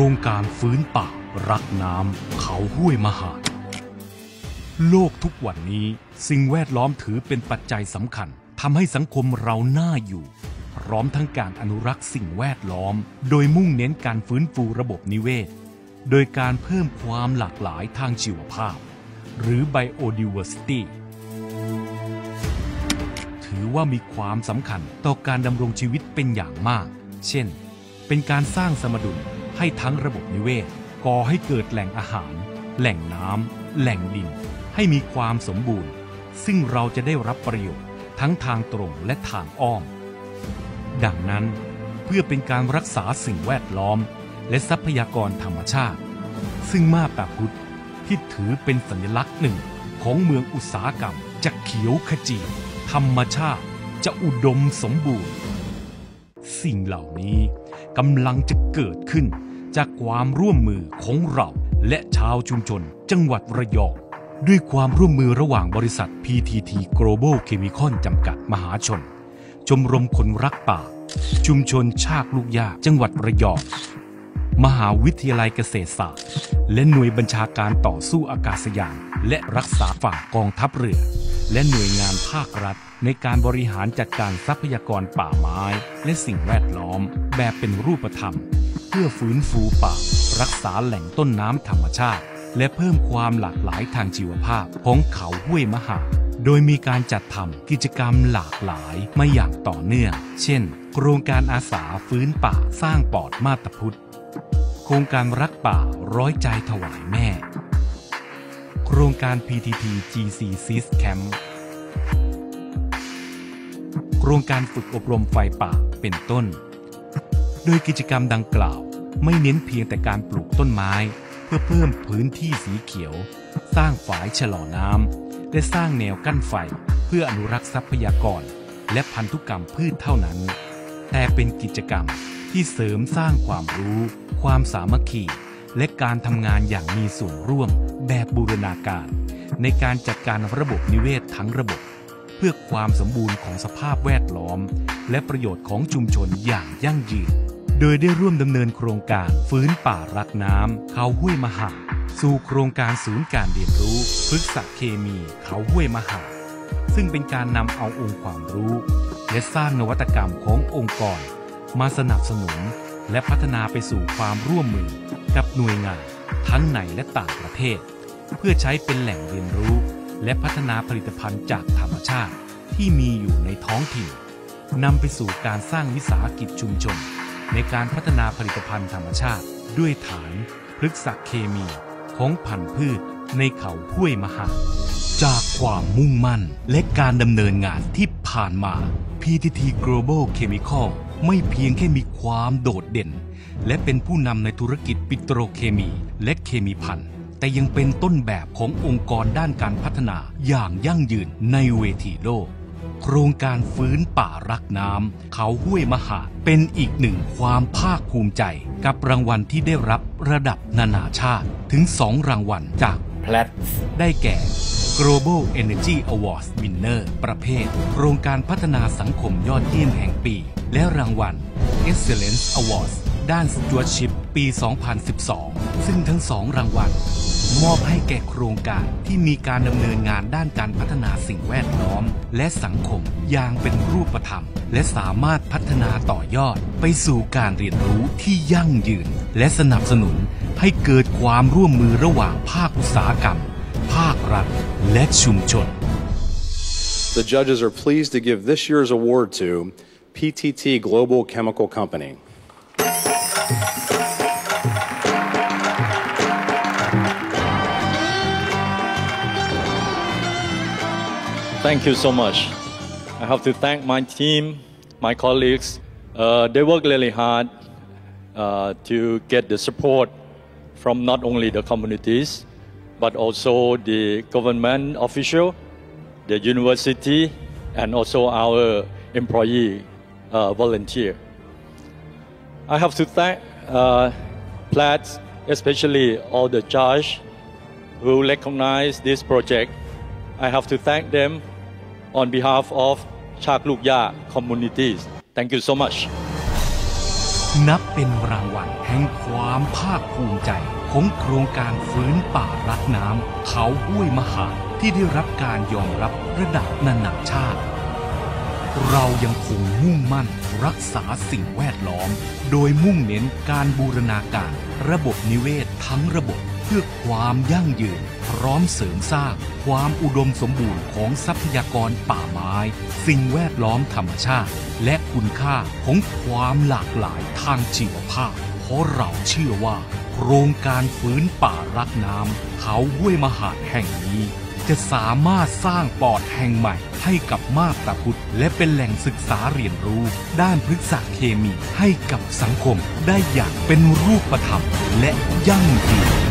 รงการฟื้นป่ารักน้ำเขาห้วยมหาด โลกทุกวันนี้สิ่งแวดล้อมถือเป็นปัจจัยสำคัญทำให้สังคมเราน่าอยู่ พร้อมทั้งการอนุรักษ์สิ่งแวดล้อม โดยมุ่งเน้นการฟื้นฟูระบบนิเวศ โดยการเพิ่มความหลากหลายทางชีวภาพ หรือ biodiversity ถือว่ามีความสำคัญต่อการดำรงชีวิตเป็นอย่างมาก เช่น เป็นการสร้างสมดุล ให้ทั้งระบบนิเวศก่อให้เกิดแหล่งอาหาร แหล่งน้ำแหล่งดิน ให้มีความสมบูรณ์ ซึ่งเราจะได้รับประโยชน์ทั้งทางตรงและทางอ้อม ดังนั้นเพื่อเป็นการรักษาสิ่งแวดล้อม และทรัพยากรธรรมชาติ ซึ่งมาตาพุทธที่ถือเป็นสัญลักษณ์หนึ่งของเมืองอุตสาหกรรมจะเขียวขจีธรรมชาติจะอุดมสมบูรณ์ สิ่งเหล่านี้กำลังจะเกิดขึ้น จากความร่วมมือของเรา และชาวชุมชน จังหวัดระยอง ด้วยความร่วมมือระหว่างบริษัท PTT Global Chemical จำกัดมหาชน ชมรมคนรักป่า ชุมชนชากลูกยาจังหวัดระยอง มหาวิทยาลัยเกษตรศาสตร์ และหน่วยบัญชาการต่อสู้อากาศยาน และรักษาฝั่งกองทัพเรือ และหน่วยงานภาครัฐในการบริหารจัดการทรัพยากรป่าไม้ และสิ่งแวดล้อม แบบเป็นรูปธรรม เพื่อฟื้นฟูป่า รักษาแหล่งต้นน้ำธรรมชาติ และเพิ่มความหลากหลายทางชีวภาพของเขาห้วยมหา โดยมีการจัดทำกิจกรรมหลากหลายมาอย่างต่อเนื่อง เช่น โครงการอาสาฟื้นป่าสร้างปอดมาตพุทธโครงการรักป่าร้อยใจถวายแม่ โครงการ PTT GC SIS Camp โครงการฝึกอบรมไฟป่าเป็นต้น โดยกิจกรรมดังกล่าว ไม่เน้นเพียงแต่การปลูกต้นไม้ เพื่อเพิ่มพื้นที่สีเขียว สร้างฝายชะลอน้ำและสร้างแนวกั้นไฟเพื่ออนุรักษ์ทรัพยากร และพันธุกรรมพืชเท่านั้น แต่เป็นกิจกรรมที่เสริมสร้างความรู้ ความสามัคคี และการทำงานอย่างมีส่วนร่วมแบบบูรณาการ ในการจัดการระบบนิเวศทั้งระบบ เพื่อความสมบูรณ์ของสภาพแวดล้อม และประโยชน์ของชุมชนอย่างยั่งยืน โดยได้ร่วมดำเนินโครงการฟื้นป่ารักน้ำเขาห้วยมหา สู่โครงการศูนย์การเรียนรู้พฤกษเคมีเขาห้วยมหา ซึ่งเป็นการนำเอาองค์ความรู้ และสร้างนวัตกรรมขององค์กร มาสนับสนุน และพัฒนาไปสู่ความร่วมมือกับหน่วยงาน ทั้งในและต่างประเทศ เพื่อใช้เป็นแหล่งเรียนรู้ และพัฒนาผลิตภัณฑ์จากธรรมชาติที่มีอยู่ในท้องถิ่นนำไปสู่การสร้างวิสาหกิจชุมชน ในการพัฒนาผลิตภัณฑ์ธรรมชาติ ด้วยฐานพฤกษเคมีของพันธุ์พืชในเขาห้วยมหา จากความมุ่งมั่นและการดำเนินงานที่ผ่านมา PTT Global Chemical ไม่เพียงแค่มีความโดดเด่น และเป็นผู้นำในธุรกิจปิโตรเคมีและเคมีพันธ์แต่ยังเป็นต้นแบบขององค์กรด้านการพัฒนาอย่างยั่งยืนในเวทีโลก โครงการฟื้นป่ารักน้ำเขาห้วยมหาเป็นอีกหนึ่งความภาคภูมิใจ กับรางวัลที่ได้รับระดับนานาชาติถึงสองรางวัลจากแพลตได้แก่ Global Energy Awards Winner ประเภท โครงการพัฒนาสังคมยอดเยี่ยมแห่งปี และรางวัล Excellence Awards ด้าน Stewardship ปี 2012 ซึ่งทั้งสองรางวัล มอบให้แก่โครงการที่มีการดำเนินงานด้านการพัฒนาสิ่งแวดล้อม และสังคมอย่างเป็นรูปธรรม และสามารถพัฒนาต่อยอด ไปสู่การเรียนรู้ที่ยั่งยืน และสนับสนุนให้เกิดความร่วมมือระหว่างภาคอุตสาหกรรม ภาครัฐ และชุมชน The judges are pleased to give this year's award to PTT Global Chemical Company. Thank you so much. I have to thank my team, my colleagues. Uh, they work really hard uh, to get the support from not only the communities, but also the government official, the university, and also our employee uh, volunteer. I have to thank uh, Platt, especially all the judge who recognize this project. I have to thank them on behalf of Chak Luk Ya communities. Thank you so much. นับเป็นรางวัลแห่งความภาคภูมิใจของโครงการฟื้นป่ารักน้ำเขาห้วยมหาดที่ได้รับการยอมรับระดับนานาชาติ เรายังคงมุ่งมั่นรักษาสิ่งแวดล้อม โดยมุ่งเน้นการบูรณาการ ระบบนิเวศทั้งระบบเพื่อความยั่งยืน พร้อมเสริมสร้าง ความอุดมสมบูรณ์ของทรัพยากรป่าไม้ สิ่งแวดล้อมธรรมชาติ และคุณค่าของความหลากหลายทางชีวภาพ เพราะเราเชื่อว่า โครงการฟื้นป่ารักน้ำเขาห้วยมหาดแห่งนี้ จะสามารถสร้างปอดแห่งใหม่ให้กับมาบตาพุธและเป็นแหล่งศึกษาเรียนรู้ ด้านพฤกษเคมีให้กับสังคมได้อย่างเป็นรูปธรรมและยั่งยืน